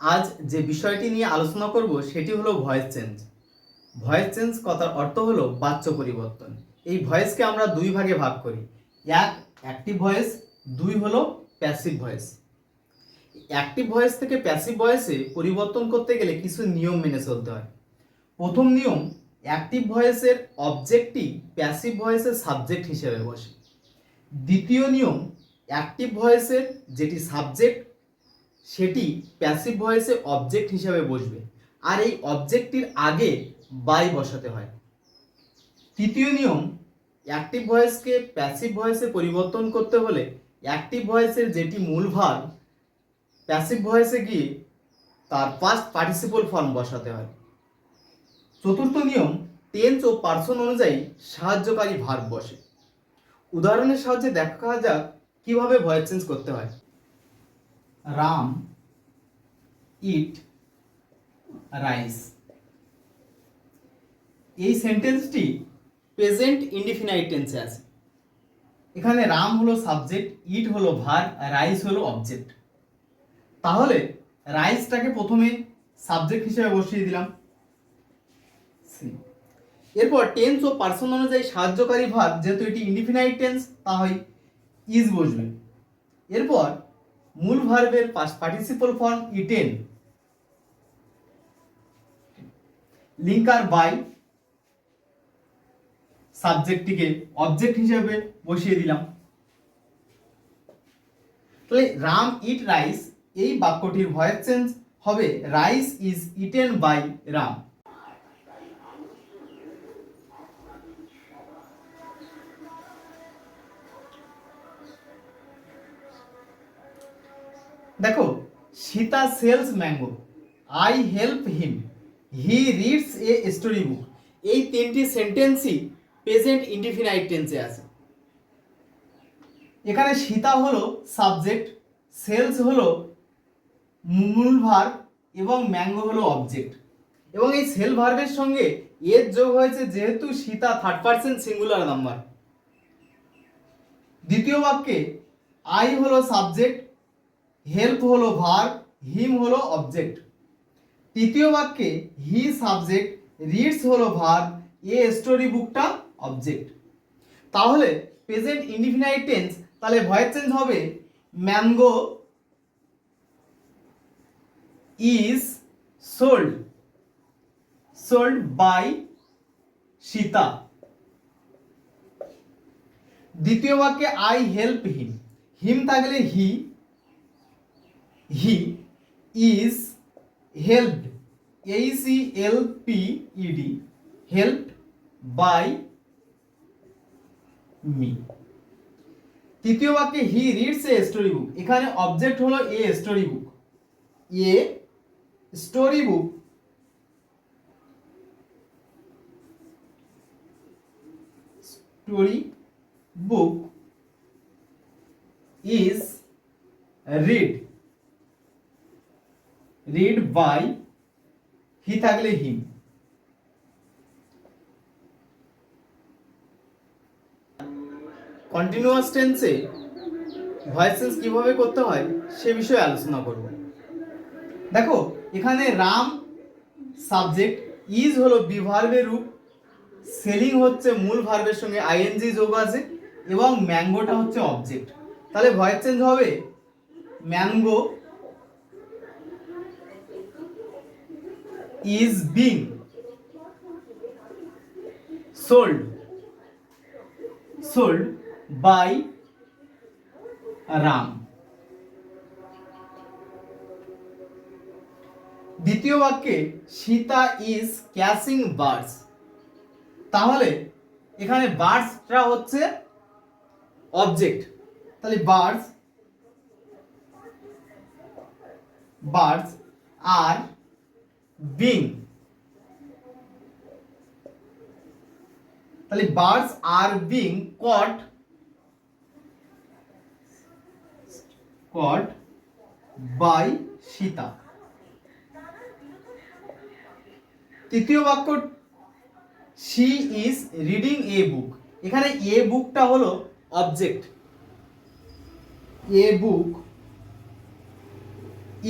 আজ যে বিষয়টি নিয়ে আলোচনা করব, সেটি হলো ভয়েস চেঞ্জ ভয়েস চেঞ্জ কথার অর্থ হলো বাচ্য পরিবর্তন। এই ভয়েসকে আমরা দুই ভাগে ভাগ করি। এক অ্যাক্টিভ ভয়েস দুই হলো প্যাসিভ ভয়েস অ্যাক্টিভ ভয়েস থেকে প্যাসিভ ভয়েসে পরিবর্তন করতে গেলে কিছু নিয়ম মেনে চলতে হয়। প্রথম নিয়ম অ্যাক্টিভ ভয়েসের অবজেক্টটি প্যাসিভ ভয়েসের সাবজেক্ট হিসেবে বসে। দ্বিতীয় নিয়ম অ্যাক্টিভ ভয়েসের যেটি সাবজেক্ট সেটি প্যাসিভ ভয়েসে অবজেক্ট হিসাবে বসবে। আর এই অবজেক্টটির আগে বাই বসাতে হয়। তৃতীয় নিয়ম অ্যাক্টিভ ভয়েসকে প্যাসিভ ভয়েসে পরিবর্তন করতে হলে অ্যাক্টিভ ভয়েসের যেটি মূল ভাগ প্যাসিভ ভয়েসে গিয়ে তার ফার্স্ট পার্টিসিপল ফর্ম বসাতে হয়। চতুর্থ নিয়ম টেন্স ও পার্সন অনুযায়ী সাহায্যকারী ভাগ বসে। উদাহরণের সাহায্যে দেখা যাক কীভাবে ভয়েস চেঞ্জ করতে হয়। Ram, eat, rice. এই সেন্টেন্সটি প্রেজেন্ট ইনডিফিনাইট টেন্সে আছে। এখানে রাম হলো সাবজেক্ট, ইট হলো ভার রাইস হলো অবজেক্ট। তাহলে রাইসটাকে প্রথমে সাবজেক্ট হিসেবে বসিয়ে দিলাম। এরপর টেন্স ও পার্সন অনুযায়ী সাহায্যকারী ভাগ যেহেতু এটি ইনডিফিনাইট টেন্স, তাহলে ইজ বসবে। এরপর মূল ভার্বের participle form eaten linker by সাবজেক্টটিকে object হিসেবে বসিয়ে দিলাম। তাহলে রাম ইট রাইস এই বাক্যটির ভয়েস চেঞ্জ হবে। Rice is eaten by Ram দেখো, Sita sells mango I help him he reads a story book এই তিনটি সেন্টেন্সই প্রেজেন্ট ইনডিফিনাইট টেন্সে আছে। এখানে সীতা হলো সাবজেক্ট সেলস হলো মূল ভার্ব এবং ম্যাঙ্গো হলো অবজেক্ট এবং এই সেল ভার্বের সঙ্গে এর যোগ হয়েছে যেহেতু Sita third person singular number দ্বিতীয় বাক্যে আই হলো সাবজেক্ট হেল্প হলো ভার্ব হিম হলো অবজেক্ট তৃতীয় বাক্যে হি সাবজেক্ট রিডস হলো ভার্ব এ স্টোরি বুকটা অবজেক্ট তাহলে প্রেজেন্ট ইনডিফিনাইট টেন্স তাহলে ভয়েস চেঞ্জ হবে mango is sold sold by Sita দ্বিতীয় বাক্যে আই হেল্প হিম হিম থাকলে he he is helped H L P ED help by me তৃতীয় বাক্যে হি রিডস এ স্টোরি বুক এখানে অবজেক্ট হলো a story book a story book story book is read read by he থাকলে him. Continuous টেন্সে voice change কীভাবে করতে হয়, সে বিষয়ে আলোচনা করব। দেখো, এখানে রাম সাবজেক্ট ইজ হলো বিভার্বের রূপ, সেলিং হচ্ছে মূল ভার্বের সঙ্গে আইএনজি যোগ আছে, এবং ম্যাঙ্গোটা হচ্ছে অবজেক্ট তাহলে ভয়েস চেঞ্জ হবে? Mango is being sold. Sold by ram. দ্বিতীয় বাক্যে, সীতা ইজ ক্যাচিং বার্ডস তাহলে, এখানে বার্ডসটা হচ্ছে অবজেক্ট তাহলে বার্ডস বার্ডস আর বিং তাহলে birds are being caught caught by Sita. তৃতীয় বাক্য she is reading a book. এখানে এ বুকটা হলো object. A book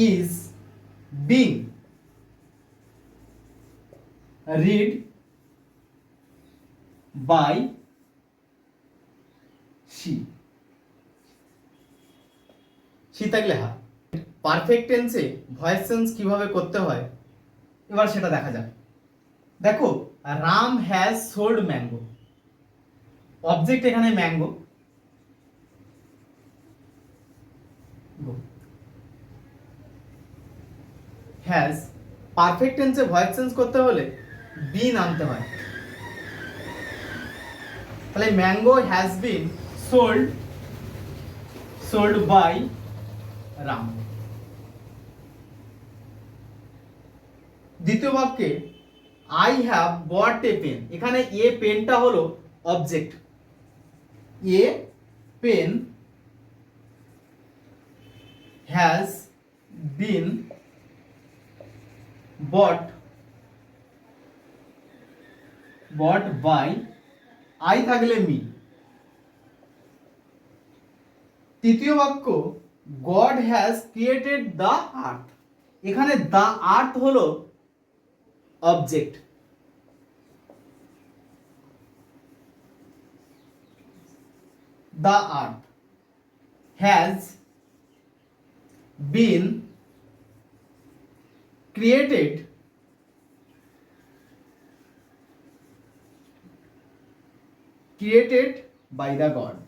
is being read by she she থাকলে হা পারফেক্ট টেন্সে ভয়েস চেঞ্জ কীভাবে করতে হয়? এবার সেটা দেখা যাক। দেখো Ram has sold mango object এখানে ম্যাঙ্গো হ্যাজ পারফেক্ট টেন্সে ভয়েস চেঞ্জ করতে হলে বিন আনতে হয়। তাহলে mango has been sold sold by Ram দ্বিতীয় বাক্যে I have bought a pen এখানে এ পেনটা হলো object a pen has been bought bought by, I থাকলে মি। তৃতীয় বাক্য, God has created the earth. এখানে দ্য আর্থ হলো object. the earth has been created created by the god